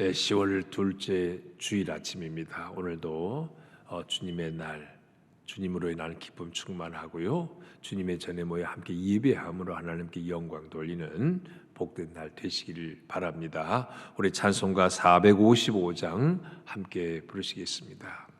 예, 10월 둘째 주일 아침입니다. 오늘도 어, 주님의 날, 주님으로 인한 기쁨 충만하고요. 주님의 전에 모여 함께 예배함으로 하나님께 영광 돌리는 복된 날 되시기를 바랍니다. 우리 찬송가 455장 함께 부르시겠습니다.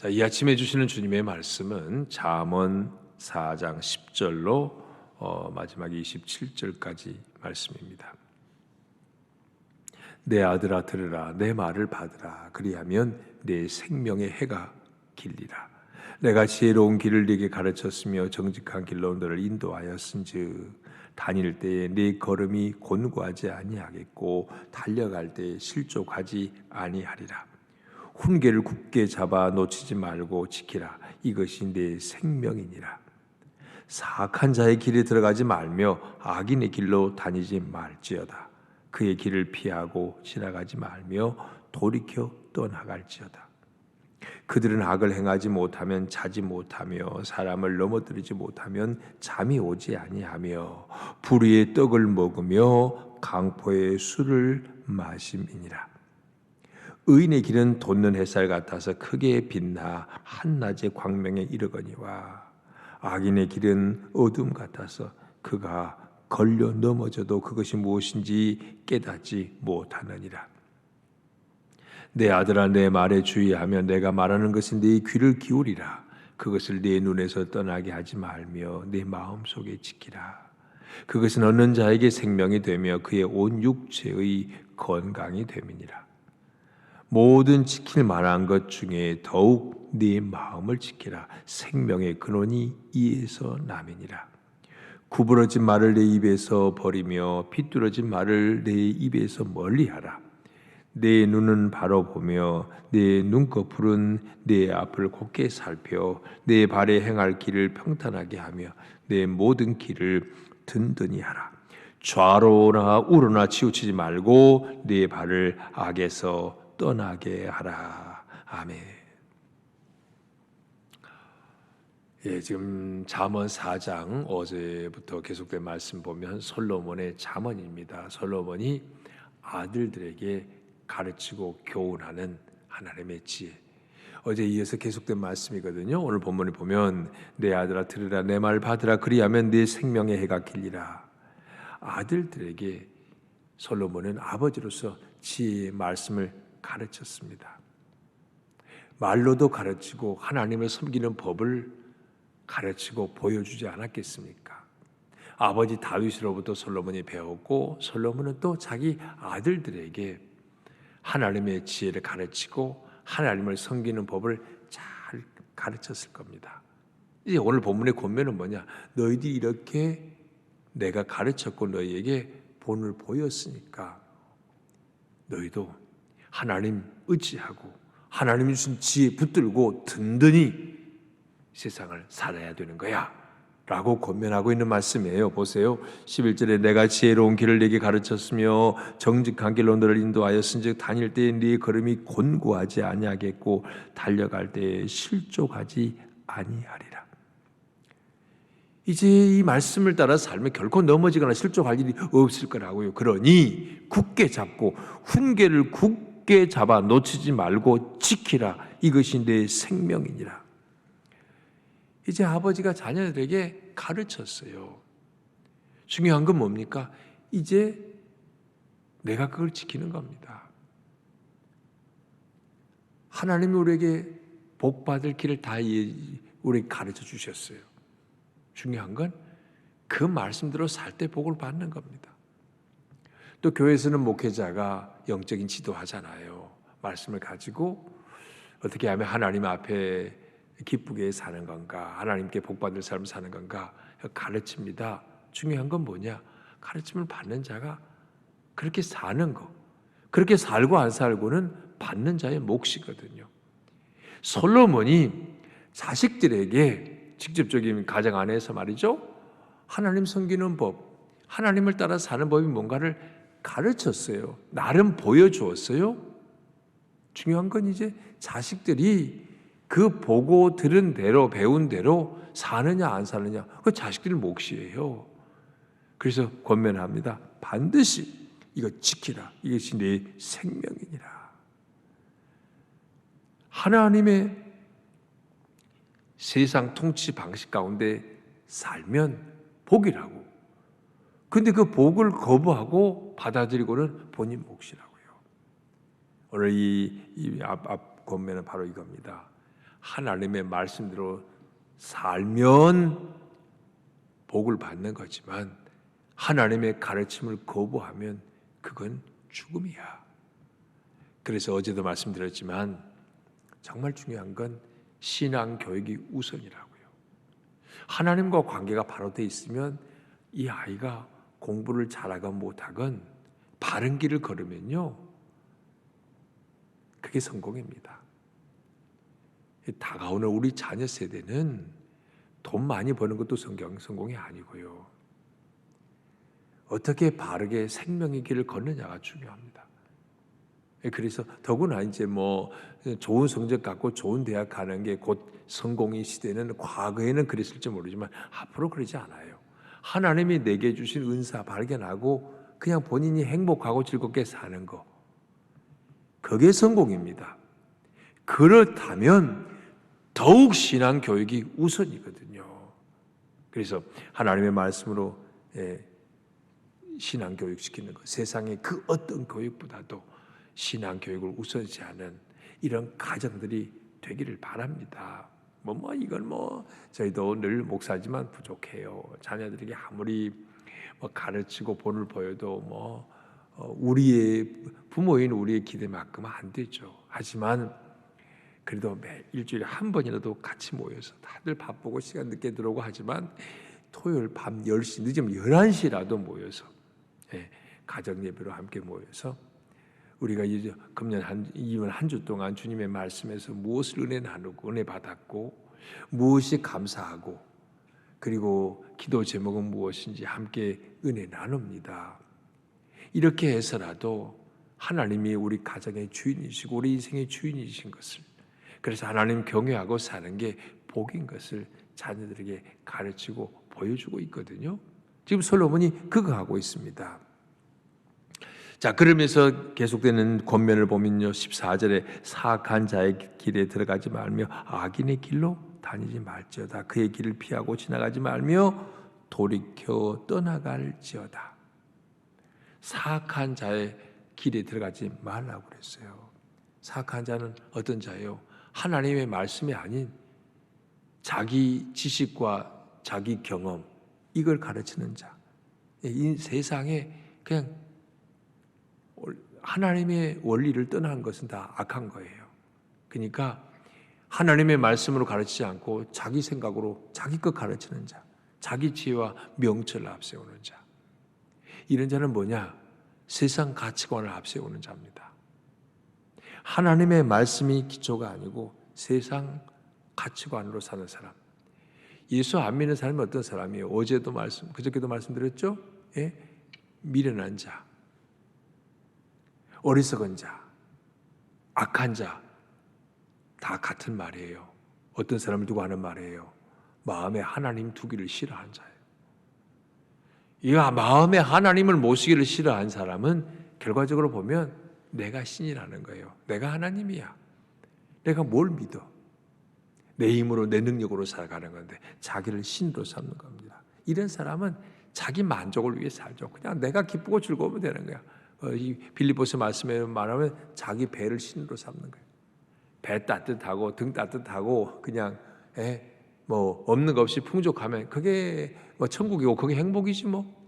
자, 이 아침에 주시는 주님의 말씀은 잠언 4장 10절로 어, 마지막 27절까지 말씀입니다. 내 아들아 들으라 내 말을 받으라. 그리하면 내 생명의 해가 길리라. 내가 지혜로운 길을 네게 가르쳤으며 정직한 길로 너를 인도하였은즉 다닐 때에 네 걸음이 곤고하지 아니하겠고 달려갈 때에 실족하지 아니하리라 훈계를 굳게 잡아 놓치지 말고 지키라. 이것이 내 생명이니라. 사악한 자의 길에 들어가지 말며 악인의 길로 다니지 말지어다. 그의 길을 피하고 지나가지 말며 돌이켜 떠나갈지어다. 그들은 악을 행하지 못하면 자지 못하며 사람을 넘어뜨리지 못하면 잠이 오지 아니하며 불의의 떡을 먹으며 강포의 술을 마심이니라. 의인의 길은 돋는 햇살 같아서 크게 빛나 한낮의 광명에 이르거니와 악인의 길은 어둠 같아서 그가 걸려 넘어져도 그것이 무엇인지 깨닫지 못하느니라. 내 아들아 내 말에 주의하며 내가 말하는 것은 네 귀를 기울이라. 그것을 네 눈에서 떠나게 하지 말며 네 마음 속에 지키라. 그것은 얻는 자에게 생명이 되며 그의 온 육체의 건강이 됨이니라 모든 지킬 만한 것 중에 더욱 네 마음을 지키라. 생명의 근원이 이에서 남이니라. 구부러진 말을 내 입에서 버리며 핏뚫어진 말을 내 입에서 멀리하라. 내 눈은 바로 보며 내 눈꺼풀은 내 앞을 곱게 살펴 내 발에 행할 길을 평탄하게 하며 내 모든 길을 든든히 하라. 좌로나 우로나 치우치지 말고 내 발을 악에서 떠나게 하라. 아멘. 예, 지금 잠언 4장 어제부터 계속된 말씀 보면 솔로몬의 잠언입니다. 솔로몬이 아들들에게 가르치고 교훈하는 하나님의 지혜. 어제 이어서 계속된 말씀이거든요. 오늘 본문에 보면 내 아들아 들으라 내 말 받으라 그리하면 네 생명의 해가 길리라. 아들들에게 솔로몬은 아버지로서 지혜의 말씀을 가르쳤습니다. 말로도 가르치고 하나님을 섬기는 법을 가르치고 보여주지 않았겠습니까? 아버지 다윗으로부터 솔로몬이 배웠고 솔로몬은 또 자기 아들들에게 하나님의 지혜를 가르치고 하나님을 섬기는 법을 잘 가르쳤을 겁니다. 이제 오늘 본문의 권면은 뭐냐? 너희들이 이렇게 내가 가르쳤고 너희에게 본을 보였으니까 너희도 하나님 의지하고 하나님이 주신 지혜 붙들고 든든히 세상을 살아야 되는 거야. 라고 권면하고 있는 말씀이에요. 보세요. 11절에 내가 지혜로운 길을 네게 가르쳤으며 정직한 길로 너를 인도하였은즉 다닐 때에 네 걸음이 곤고하지 아니하겠고 달려갈 때에 실족하지 아니하리라. 이제 이 말씀을 따라 살면 결코 넘어지거나 실족할 일이 없을 거라고요. 그러니 굳게 잡고 훈계를 굳 게 잡아 놓치지 말고 지키라. 이것이 내 생명이니라. 이제 아버지가 자녀들에게 가르쳤어요. 중요한 건 뭡니까? 이제 내가 그걸 지키는 겁니다. 하나님이 우리에게 복 받을 길을 다 우리에게 가르쳐 주셨어요. 중요한 건 그 말씀대로 살 때 복을 받는 겁니다. 또 교회에서는 목회자가 영적인 지도하잖아요. 말씀을 가지고 어떻게 하면 하나님 앞에 기쁘게 사는 건가, 하나님께 복받을 삶을 사는 건가 가르칩니다. 중요한 건 뭐냐? 가르침을 받는 자가 그렇게 사는 거, 그렇게 살고 안 살고는 받는 자의 몫이거든요. 솔로몬이 자식들에게 직접적인 가정 안에서 말이죠. 하나님 섬기는 법, 하나님을 따라 사는 법이 뭔가를 가르쳤어요. 나름 보여주었어요. 중요한 건 이제 자식들이 그 보고 들은 대로 배운 대로 사느냐 안 사느냐 그 자식들 몫이에요. 그래서 권면합니다. 반드시 이거 지키라. 이것이 내 생명이니라. 하나님의 세상 통치 방식 가운데 살면 복이라고. 근데 그 복을 거부하고 받아들이고는 본인 몫이라고요. 오늘 이, 이 앞, 앞 권면은 바로 이겁니다. 하나님의 말씀대로 살면 복을 받는 거지만 하나님의 가르침을 거부하면 그건 죽음이야. 그래서 어제도 말씀드렸지만 정말 중요한 건 신앙 교육이 우선이라고요. 하나님과 관계가 바로 돼 있으면 이 아이가 공부를 잘하건 못하건 바른 길을 걸으면요. 그게 성공입니다. 다가오는 우리 자녀 세대는 돈 많이 버는 것도 성경 성공이 아니고요. 어떻게 바르게 생명의 길을 걷느냐가 중요합니다. 예, 그래서 더구나 이제 뭐 좋은 성적 갖고 좋은 대학 가는 게 곧 성공의 시대는 과거에는 그랬을지 모르지만 앞으로 그러지 않아요. 하나님이 내게 주신 은사 발견하고 그냥 본인이 행복하고 즐겁게 사는 거. 그게 성공입니다. 그렇다면 더욱 신앙 교육이 우선이거든요. 그래서 하나님의 말씀으로 예, 신앙 교육 시키는 것, 세상의 그 어떤 교육보다도 신앙 교육을 우선시하는 이런 가정들이 되기를 바랍니다. 뭐, 뭐, 이건 뭐, 저희도 늘 목사지만 부족해요. 자녀들에게 아무리 뭐 가르치고 본을 보여도 뭐, 어, 우리의, 부모인 우리의 기대만큼은 안 되죠. 하지만, 그래도 매 일주일에 한 번이라도 같이 모여서 다들 바쁘고 시간 늦게 들어오고 하지만 토요일 밤 10시 늦으면 11시라도 모여서 예, 가정 예배로 함께 모여서 우리가 이제 금년 한 이번 한 주 동안 주님의 말씀에서 무엇을 은혜 나누고 은혜 받았고 무엇이 감사하고 그리고 기도 제목은 무엇인지 함께 은혜 나눕니다. 이렇게 해서라도 하나님이 우리 가정의 주인이시고 우리 인생의 주인이신 것을 그래서 하나님 경외하고 사는 게 복인 것을 자녀들에게 가르치고 보여주고 있거든요. 지금 솔로몬이 그거 하고 있습니다. 자, 그러면서 계속되는 권면을 보면요. 14절에 사악한 자의 길에 들어가지 말며 악인의 길로 다니지 말지어다. 그의 길을 피하고 지나가지 말며 돌이켜 떠나갈지어다. 사악한 자의 길에 들어가지 말라고 그랬어요. 사악한 자는 어떤 자예요? 하나님의 말씀이 아닌 자기 지식과 자기 경험 이걸 가르치는 자. 이 세상에 그냥 하나님의 원리를 떠난 것은 다 악한 거예요. 그러니까 하나님의 말씀으로 가르치지 않고 자기 생각으로 자기 것 가르치는 자, 자기 지혜와 명철을 앞세우는 자. 이런 자는 뭐냐? 세상 가치관을 앞세우는 자입니다. 하나님의 말씀이 기초가 아니고 세상 가치관으로 사는 사람. 예수 안 믿는 사람이 어떤 사람이에요? 어제도 말씀, 그저께도 말씀드렸죠? 예? 미련한 자, 어리석은 자, 악한 자, 다 같은 말이에요. 어떤 사람을 두고 하는 말이에요. 마음에 하나님 두기를 싫어한 자예요. 이 마음에 하나님을 모시기를 싫어한 사람은 결과적으로 보면 내가 신이라는 거예요. 내가 하나님이야. 내가 뭘 믿어? 내 힘으로 내 능력으로 살아가는 건데 자기를 신으로 삼는 겁니다. 이런 사람은 자기 만족을 위해 살죠. 그냥 내가 기쁘고 즐거우면 되는 거야. 어, 이 빌리포스 말씀에 말하면 자기 배를 신으로 삼는 거예요. 배 따뜻하고 등 따뜻하고 그냥 에, 뭐 없는 거 없이 풍족하면 그게 뭐 천국이고 그게 행복이지 뭐.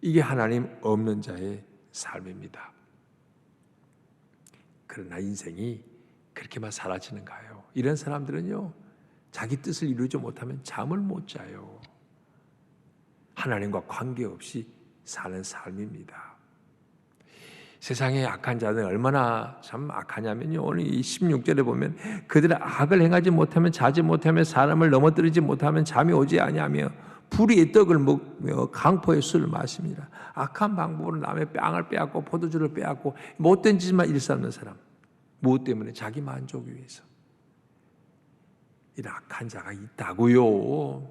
이게 하나님 없는 자의 삶입니다. 그러나 인생이 그렇게만 사라지는가요? 이런 사람들은요, 자기 뜻을 이루지 못하면 잠을 못 자요. 하나님과 관계없이 사는 삶입니다. 세상에 악한 자는 얼마나 참 악하냐면요. 오늘 이 16절에 보면 그들의 악을 행하지 못하면 자지 못하면 사람을 넘어뜨리지 못하면 잠이 오지 아니하며 불의의 떡을 먹며 강포의 술을 마십니다. 악한 방법으로 남의 빵을 빼앗고 포도주를 빼앗고 못된 짓만 일삼는 사람. 무엇 때문에 자기 만족 위해서. 이런 악한 자가 있다고요.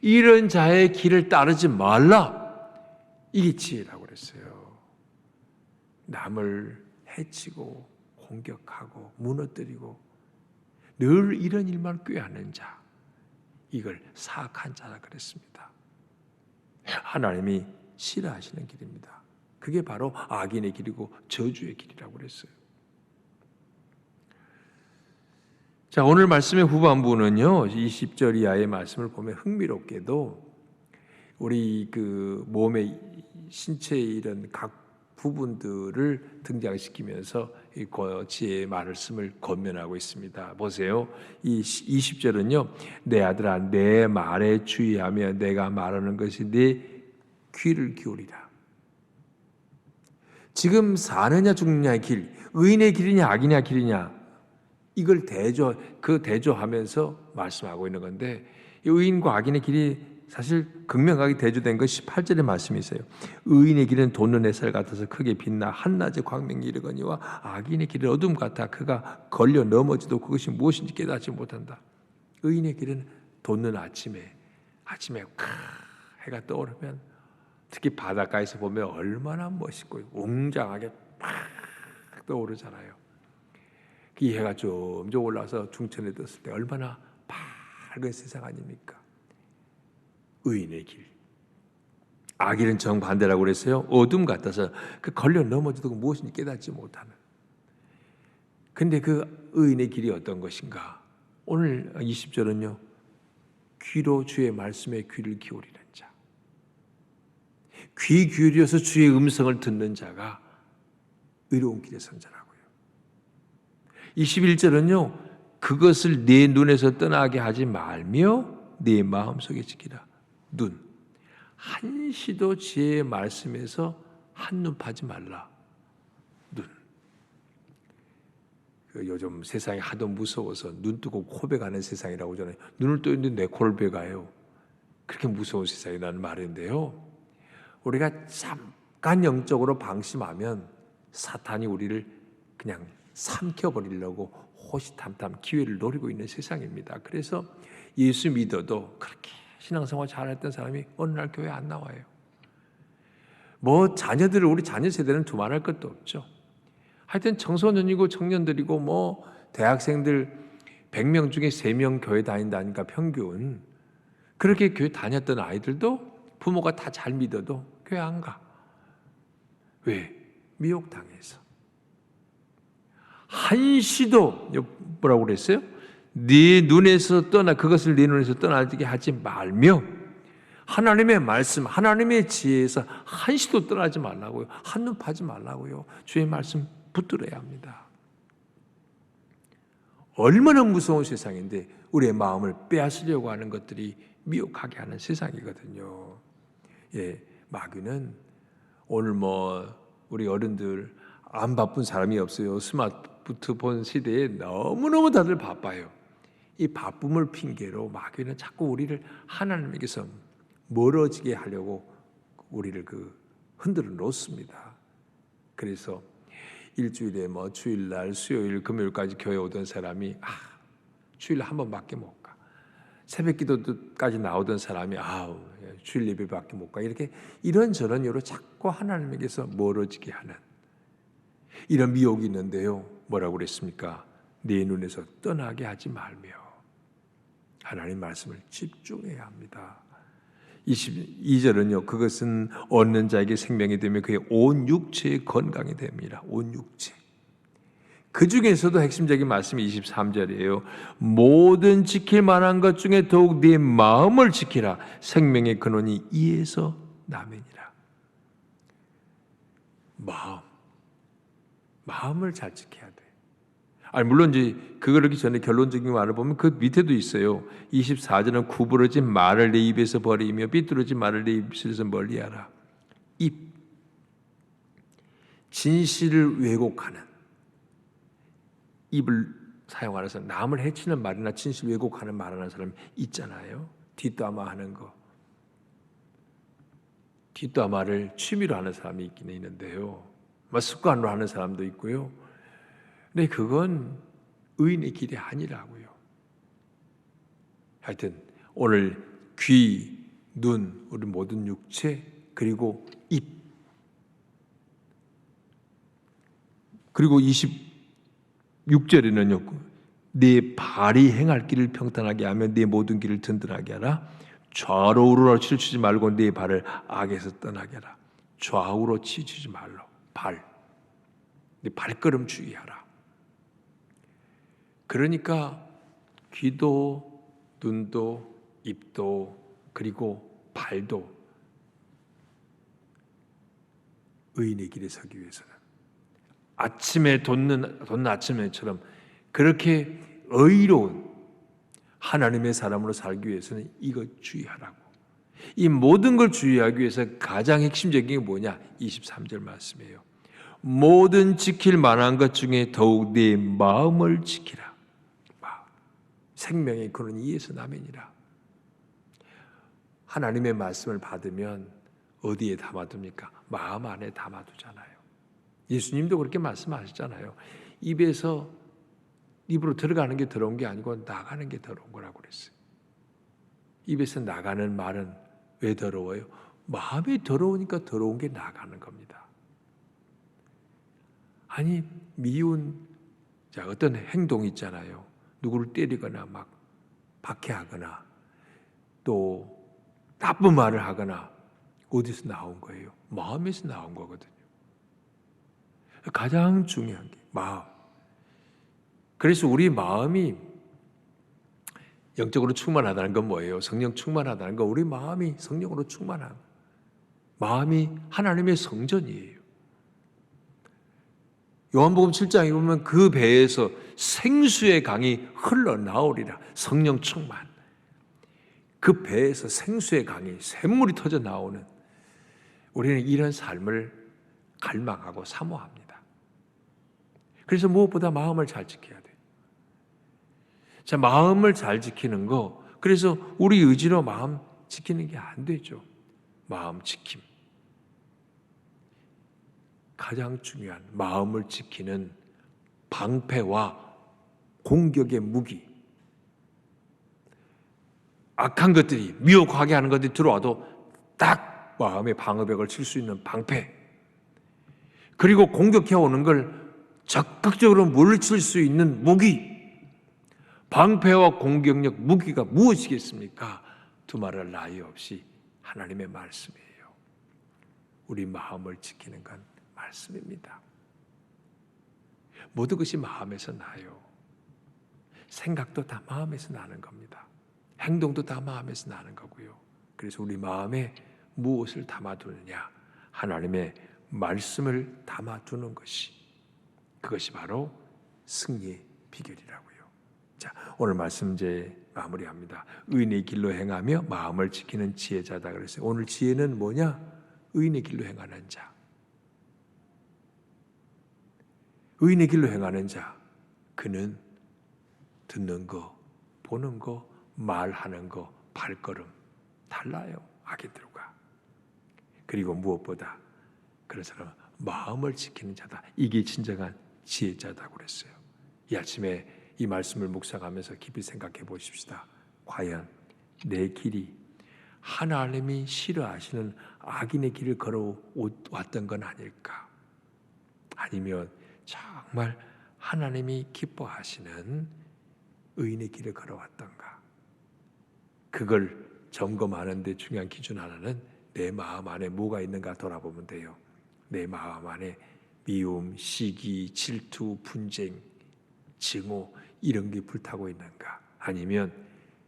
이런 자의 길을 따르지 말라. 이게 지혜라고 그랬어요. 남을 해치고 공격하고 무너뜨리고 늘 이런 일만 꾀하는 자. 이걸 사악한 자라 그랬습니다. 하나님이 싫어하시는 길입니다. 그게 바로 악인의 길이고 저주의 길이라고 그랬어요. 자, 오늘 말씀의 후반부는요. 20절 이하의 말씀을 보면 흥미롭게도 우리 그 몸의 신체의 이런 각 부분들을 등장시키면서 이 지혜의 말씀을 권면하고 있습니다. 보세요. 이 20절은요. 내 아들아 내 말에 주의하며 내가 말하는 것이 네 귀를 기울이라. 지금 사느냐 죽느냐의 길, 의인의 길이냐 악인의 길이냐 이걸 대조 그 대조하면서 말씀하고 있는 건데 의인과 악인의 길이 사실 극명하게 대조된 것 18절의 말씀이 있어요. 의인의 길은 돋는 햇살 같아서 크게 빛나 한낮의 광명이 이르거니와 악인의 길은 어둠 같아 그가 걸려 넘어지도 그것이 무엇인지 깨닫지 못한다. 의인의 길은 돋는 아침에 아침에 크, 해가 떠오르면 특히 바닷가에서 보면 얼마나 멋있고 웅장하게 팍 떠오르잖아요. 이 해가 점점 올라서 중천에 떴을 때 얼마나 밝은 세상 아닙니까? 의인의 길. 악인은 정반대라고 그랬어요. 어둠 같아서 그 걸려 넘어지도 무엇인지 깨닫지 못하는. 근데 그 의인의 길이 어떤 것인가? 오늘 20절은요. 귀로 주의 말씀에 귀를 기울이는 자. 귀 기울여서 주의 음성을 듣는 자가 의로운 길에 선자라고요. 21절은요. 그것을 내 눈에서 떠나게 하지 말며 내 마음속에 지키라. 눈. 한시도 지혜의 말씀에서 한눈 파지 말라. 눈. 그 요즘 세상이 하도 무서워서 눈 뜨고 코베 가는 세상이라고 하잖아요. 눈을 뜨는데 내 코를 베 가요. 그렇게 무서운 세상이라는 말인데요. 우리가 잠깐 영적으로 방심하면 사탄이 우리를 그냥 삼켜버리려고 호시탐탐 기회를 노리고 있는 세상입니다. 그래서 예수 믿어도 그렇게 신앙생활 잘했던 사람이 어느 날 교회 안 나와요. 뭐 자녀들을 우리 자녀 세대는 두말할 것도 없죠. 하여튼 청소년이고 청년들이고 뭐 대학생들 100명 중에 3명 교회 다닌다니까 평균 그렇게 교회 다녔던 아이들도 부모가 다 잘 믿어도 교회 안 가. 왜? 미혹당해서. 한시도 뭐라고 그랬어요? 네 눈에서 떠나 그것을 네 눈에서 떠나게 하지 말며 하나님의 말씀, 하나님의 지혜에서 한시도 떠나지 말라고요. 한눈 파지 말라고요. 주의 말씀 붙들어야 합니다. 얼마나 무서운 세상인데 우리의 마음을 빼앗으려고 하는 것들이 미혹하게 하는 세상이거든요. 예, 마귀는 오늘 뭐 우리 어른들 안 바쁜 사람이 없어요. 스마트폰 시대에 너무너무 다들 바빠요. 이 바쁨을 핑계로 마귀는 자꾸 우리를 하나님에게서 멀어지게 하려고 우리를 그 흔들어 놓습니다. 그래서 일주일에 뭐 주일날, 수요일, 금요일까지 교회 오던 사람이 아 주일 한 번밖에 못 가. 새벽 기도까지 나오던 사람이 아우 주일 예배밖에 못 가. 이렇게 이런저런 이유로 자꾸 하나님에게서 멀어지게 하는 이런 미혹이 있는데요. 뭐라고 그랬습니까? 내 눈에서 떠나게 하지 말며 하나님 말씀을 집중해야 합니다. 22절은요. 그것은 얻는 자에게 생명이 되며 그의 온 육체의 건강이 됩니다. 온 육체. 그 중에서도 핵심적인 말씀이 23절이에요. 모든 지킬 만한 것 중에 더욱 네 마음을 지키라. 생명의 근원이 이에서 나면이라. 마음. 마음을 잘 지켜야 돼. 아니 물론 이제 그걸 하기 전에 결론적인 말을 보면 그 밑에도 있어요. 24절은 구부러진 말을 내 입에서 버리며 삐뚤어진 말을 내 입술에서 멀리하라. 입 진실을 왜곡하는 입을 사용하면서 남을 해치는 말이나 진실 왜곡하는 말하는 사람 있잖아요. 뒷담화하는 거. 뒷담화를 취미로 하는 사람이 있긴 있는데요. 뭐 습관으로 하는 사람도 있고요. 근데 그건 의인의 길이 아니라고요. 하여튼 오늘 귀, 눈, 우리 모든 육체 그리고 입 그리고 26절에는요. 네 발이 행할 길을 평탄하게 하며 네 모든 길을 든든하게 하라. 좌로 우로로 치우치지 말고 네 발을 악에서 떠나게 하라. 좌우로 치우치지 말로. 발. 네 발걸음 주의하라. 그러니까 귀도 눈도 입도 그리고 발도 의인의 길에 서기 위해서는 아침에 돋는 돋는 아침에처럼 그렇게 의로운 하나님의 사람으로 살기 위해서는 이거 주의하라고. 이 모든 걸 주의하기 위해서 가장 핵심적인 게 뭐냐? 23절 말씀이에요. 모든 지킬 만한 것 중에 더욱 네 마음을 지키라. 생명의 근원 이에서 나면이라. 하나님의 말씀을 받으면 어디에 담아둡니까? 마음 안에 담아두잖아요. 예수님도 그렇게 말씀하셨잖아요. 입에서 입으로 들어가는 게 더러운 게 아니고 나가는 게 더러운 거라고 그랬어요. 입에서 나가는 말은 왜 더러워요? 마음이 더러우니까 더러운 게 나가는 겁니다. 아니 미운 자 어떤 행동 있잖아요. 누구를 때리거나 막 박해하거나 또 나쁜 말을 하거나 어디서 나온 거예요? 마음에서 나온 거거든요. 가장 중요한 게 마음. 그래서 우리 마음이 영적으로 충만하다는 건 뭐예요? 성령 충만하다는 건 우리 마음이 성령으로 충만한 마음이 하나님의 성전이에요. 요한복음 7장에 보면 그 배에서 생수의 강이 흘러나오리라. 성령 충만. 그 배에서 생수의 강이 샘물이 터져 나오는 우리는 이런 삶을 갈망하고 사모합니다. 그래서 무엇보다 마음을 잘 지켜야 돼요. 자, 마음을 잘 지키는 거, 그래서 우리 의지로 마음 지키는 게 안 되죠. 마음 지킴. 가장 중요한 마음을 지키는 방패와 공격의 무기. 악한 것들이 미혹하게 하는 것들이 들어와도 딱 마음의 방어벽을 칠 수 있는 방패. 그리고 공격해 오는 걸 적극적으로 물리칠 수 있는 무기. 방패와 공격력 무기가 무엇이겠습니까? 두말할 나위 없이 하나님의 말씀이에요. 우리 마음을 지키는 건 말씀입니다. 모든 것이 마음에서 나요. 생각도 다 마음에서 나는 겁니다. 행동도 다 마음에서 나는 거고요. 그래서 우리 마음에 무엇을 담아두느냐? 하나님의 말씀을 담아두는 것이 그것이 바로 승리의 비결이라고요. 자, 오늘 말씀 이제 마무리합니다. 의인의 길로 행하며 마음을 지키는 지혜자다 그랬어요. 오늘 지혜는 뭐냐? 의인의 길로 행하는 자. 의인의 길로 행하는 자. 그는 듣는 거, 보는 거, 말하는 거, 발걸음 달라요. 악인들과. 그리고 무엇보다 그런 사람은 마음을 지키는 자다. 이게 진정한 지혜자다고 그랬어요. 이 아침에 이 말씀을 묵상하면서 깊이 생각해 보십시다. 과연 내 길이 하나님이 싫어하시는 악인의 길을 걸어왔던 건 아닐까? 아니면 정말 하나님이 기뻐하시는 의인의 길을 걸어왔던가? 그걸 점검하는 데 중요한 기준 하나는 내 마음 안에 뭐가 있는가 돌아보면 돼요. 내 마음 안에 미움, 시기, 질투, 분쟁, 증오 이런 게 불타고 있는가? 아니면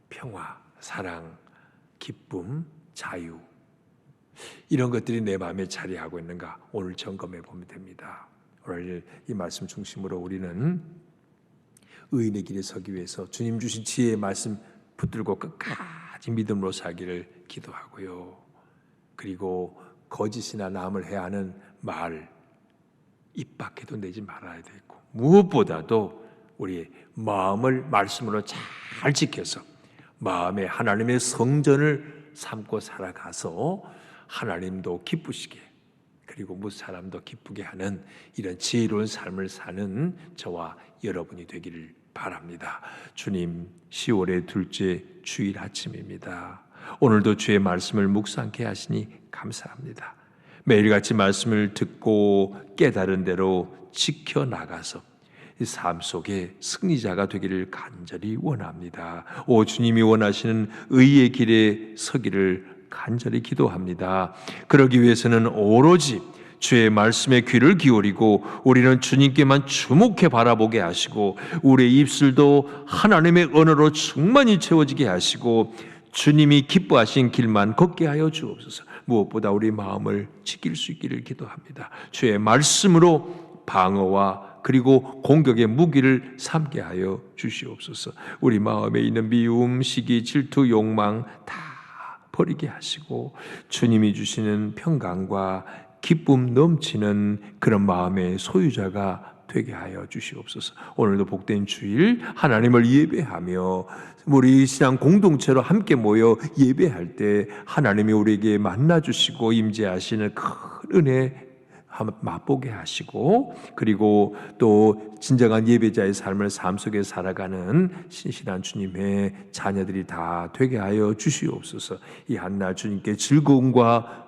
평화, 사랑, 기쁨, 자유 이런 것들이 내 마음에 자리하고 있는가? 오늘 점검해 보면 됩니다. 오늘 이 말씀 중심으로 우리는 의인의 길에 서기 위해서 주님 주신 지혜의 말씀 붙들고 끝까지 믿음으로 살기를 기도하고요. 그리고 거짓이나 남을 해야 하는 말 입 밖에도 내지 말아야 되고 무엇보다도 우리의 마음을 말씀으로 잘 지켜서 마음에 하나님의 성전을 삼고 살아가서 하나님도 기쁘시게 그리고 무슨 사람도 기쁘게 하는 이런 지혜로운 삶을 사는 저와 여러분이 되기를 바랍니다. 주님, 10월의 둘째 주일 아침입니다. 오늘도 주의 말씀을 묵상케 하시니 감사합니다. 매일같이 말씀을 듣고 깨달은 대로 지켜 나가서 이삶 속에 승리자가 되기를 간절히 원합니다. 오 주님이 원하시는 의의 길에 서기를 간절히 기도합니다. 그러기 위해서는 오로지 주의 말씀에 귀를 기울이고 우리는 주님께만 주목해 바라보게 하시고 우리의 입술도 하나님의 언어로 충만히 채워지게 하시고 주님이 기뻐하신 길만 걷게 하여 주옵소서. 무엇보다 우리 마음을 지킬 수 있기를 기도합니다. 주의 말씀으로 방어와 그리고 공격의 무기를 삼게 하여 주시옵소서. 우리 마음에 있는 미움, 시기, 질투, 욕망 다 버리게 하시고 주님이 주시는 평강과 기쁨 넘치는 그런 마음의 소유자가 되게 하여 주시옵소서. 오늘도 복된 주일 하나님을 예배하며 우리 신앙 공동체로 함께 모여 예배할 때 하나님이 우리에게 만나 주시고 임재하시는 큰 은혜 맛보게 하시고 그리고 또 진정한 예배자의 삶을 삶 속에 살아가는 신실한 주님의 자녀들이 다 되게 하여 주시옵소서. 이 한날 주님께 즐거움과